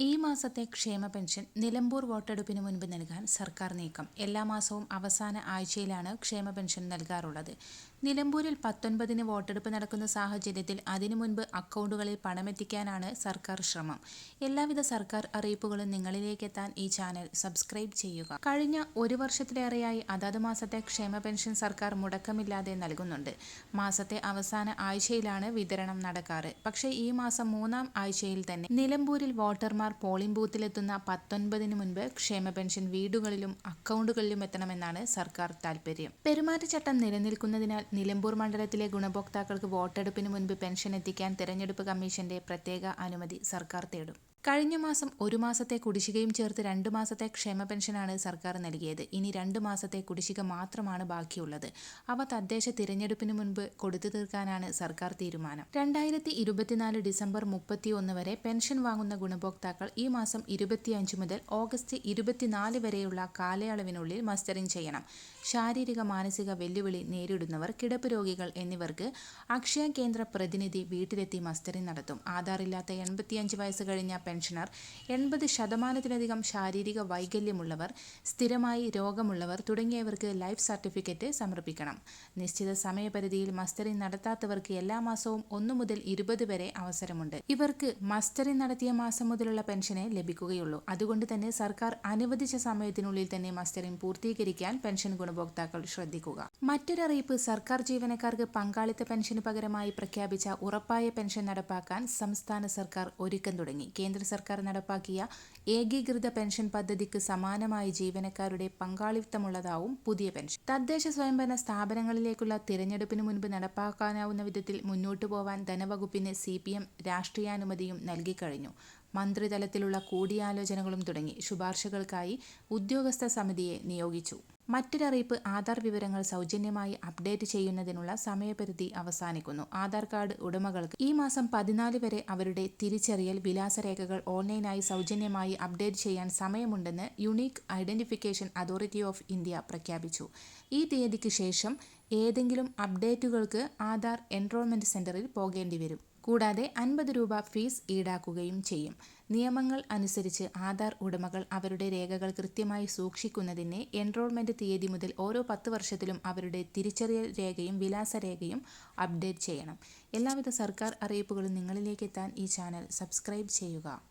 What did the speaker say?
ഈ മാസത്തെ ക്ഷേമ പെൻഷൻ നിലമ്പൂർ വോട്ടെടുപ്പിന് മുൻപ് നൽകാൻ സർക്കാർ നീക്കം. എല്ലാ മാസവും അവസാന ആഴ്ചയിലാണ് ക്ഷേമ പെൻഷൻ നൽകാറുള്ളത്. നിലമ്പൂരിൽ പത്തൊൻപതിന് വോട്ടെടുപ്പ് നടക്കുന്ന സാഹചര്യത്തിൽ അതിനു മുൻപ് അക്കൗണ്ടുകളിൽ പണമെത്തിക്കാനാണ് സർക്കാർ ശ്രമം. എല്ലാവിധ സർക്കാർ അറിയിപ്പുകളും നിങ്ങളിലേക്ക് എത്താൻ ഈ ചാനൽ സബ്സ്ക്രൈബ് ചെയ്യുക. കഴിഞ്ഞ ഒരു വർഷത്തിലേറെയായി അതാത് മാസത്തെ ക്ഷേമ പെൻഷൻ സർക്കാർ മുടക്കമില്ലാതെ നൽകുന്നുണ്ട്. മാസത്തെ അവസാന ആഴ്ചയിലാണ് വിതരണം നടക്കാറ്. പക്ഷേ ഈ മാസം മൂന്നാം ആഴ്ചയിൽ തന്നെ നിലമ്പൂരിൽ വോട്ടർമാർ പോളിംഗ് ബൂത്തിലെത്തുന്ന പത്തൊൻപതിന് മുൻപ് ക്ഷേമ പെൻഷൻ വീടുകളിലും അക്കൗണ്ടുകളിലും എത്തണമെന്നാണ് സർക്കാർ താൽപര്യം. പെരുമാറ്റച്ചട്ടം നിലനിൽക്കുന്നതിനാൽ നിലമ്പൂർ മണ്ഡലത്തിലെ ഗുണഭോക്താക്കൾക്ക് വോട്ടെടുപ്പിന് മുൻപ് പെൻഷൻ എത്തിക്കാൻ തെരഞ്ഞെടുപ്പ് കമ്മീഷന്റെ പ്രത്യേക അനുമതി സർക്കാർ തേടും. കഴിഞ്ഞ മാസം ഒരു മാസത്തെ കുടിശ്ശികയും ചേർത്ത് രണ്ട് മാസത്തെ ക്ഷേമ പെൻഷനാണ് സർക്കാർ നൽകിയത്. ഇനി രണ്ട് മാസത്തെ കുടിശ്ശിക മാത്രമാണ് ബാക്കിയുള്ളത്. അവ തദ്ദേശ തിരഞ്ഞെടുപ്പിന് മുൻപ് കൊടുത്തു തീർക്കാനാണ് സർക്കാർ തീരുമാനം. രണ്ടായിരത്തി ഇരുപത്തിനാല് ഡിസംബർ മുപ്പത്തി ഒന്ന് വരെ പെൻഷൻ വാങ്ങുന്ന ഗുണഭോക്താക്കൾ ഈ മാസം ഇരുപത്തിയഞ്ച് മുതൽ ഓഗസ്റ്റ് ഇരുപത്തിനാല് വരെയുള്ള കാലയളവിനുള്ളിൽ മസ്റ്ററിംഗ് ചെയ്യണം. ശാരീരിക മാനസിക വെല്ലുവിളി നേരിടുന്നവർ കിടപ്പ് രോഗികൾ എന്നിവർക്ക് അക്ഷയ കേന്ദ്ര പ്രതിനിധി വീട്ടിലെത്തി മസ്റ്ററിംഗ് നടത്തും. ആധാറില്ലാത്ത എൺപത്തിയഞ്ച് വയസ്സ് കഴിഞ്ഞ പെൻഷനർ എൺപത് ശതമാനത്തിലധികം ശാരീരിക വൈകല്യമുള്ളവർ സ്ഥിരമായി രോഗമുള്ളവർ തുടങ്ങിയവർക്ക് ലൈഫ് സർട്ടിഫിക്കറ്റ് സമർപ്പിക്കണം. നിശ്ചിത സമയപരിധിയിൽ മസ്റ്ററിംഗ് നടത്താത്തവർക്ക് എല്ലാ മാസവും ഒന്നു മുതൽ ഇരുപത് വരെ അവസരമുണ്ട്. ഇവർക്ക് മസ്റ്ററിംഗ് നടത്തിയ മാസം മുതലുള്ള പെൻഷനെ ലഭിക്കുകയുള്ളൂ. അതുകൊണ്ട് തന്നെ സർക്കാർ അനുവദിച്ച സമയത്തിനുള്ളിൽ തന്നെ മസ്റ്ററിംഗ് പൂർത്തീകരിക്കാൻ പെൻഷൻ ഗുണഭോക്താക്കൾ ശ്രദ്ധിക്കുക. മറ്റൊരറിയിപ്പ് സർക്കാർ ജീവനക്കാർക്ക് പങ്കാളിത്ത പെൻഷന് പകരമായി പ്രഖ്യാപിച്ച ഉറപ്പായ പെൻഷൻ നടപ്പാക്കാൻ സംസ്ഥാന സർക്കാർ ഒരുക്കം തുടങ്ങി. കേന്ദ്ര സർക്കാർ നടപ്പാക്കിയ ഏകീകൃത പെൻഷൻ പദ്ധതിക്ക് സമാനമായി ജീവനക്കാരുടെ പങ്കാളിത്തമുള്ളതാവും പുതിയ പെൻഷൻ. തദ്ദേശ സ്വയംഭരണ സ്ഥാപനങ്ങളിലേക്കുള്ള തിരഞ്ഞെടുപ്പിന് മുൻപ് നടപ്പാക്കാനാവുന്ന വിധത്തിൽ മുന്നോട്ടു പോവാൻ ധനവകുപ്പിന് സി പി എം രാഷ്ട്രീയാനുമതിയും നൽകിക്കഴിഞ്ഞു. മന്ത്രിതലത്തിലുള്ള കൂടിയാലോചനകളും തുടങ്ങി ശുപാർശകൾക്കായി ഉദ്യോഗസ്ഥ സമിതിയെ നിയോഗിച്ചു. മറ്റൊരറിയിപ്പ് ആധാർ വിവരങ്ങൾ സൗജന്യമായി അപ്ഡേറ്റ് ചെയ്യുന്നതിനുള്ള സമയപരിധി അവസാനിക്കുന്നു. ആധാർ കാർഡ് ഉടമകൾക്ക് ഈ മാസം പതിനാല് വരെ അവരുടെ തിരിച്ചറിയൽ വിലാസരേഖകൾ ഓൺലൈനായി സൗജന്യമായി അപ്ഡേറ്റ് ചെയ്യാൻ സമയമുണ്ടെന്ന് unique identification authority of India പ്രഖ്യാപിച്ചു. ഈ തീയതിക്ക് ശേഷം ഏതെങ്കിലും അപ്ഡേറ്റുകൾക്ക് ആധാർ എൻറോൾമെന്റ് സെന്ററിൽ പോകേണ്ടി വരും കൂടാതെ അൻപത് രൂപ ഫീസ് ഈടാക്കുകയും ചെയ്യും. നിയമങ്ങൾ അനുസരിച്ച് ആധാർ ഉടമകൾ അവരുടെ രേഖകൾ കൃത്യമായി സൂക്ഷിക്കുന്നതിന് എൻറോൾമെന്റ് തീയതി മുതൽ ഓരോ പത്ത് വർഷത്തിലും അവരുടെ തിരിച്ചറിയൽ രേഖയും വിലാസരേഖയും അപ്ഡേറ്റ് ചെയ്യണം. എല്ലാവിധ സർക്കാർ അറിയിപ്പുകളും നിങ്ങളിലേക്ക് എത്താൻ ഈ ചാനൽ സബ്സ്ക്രൈബ് ചെയ്യുക.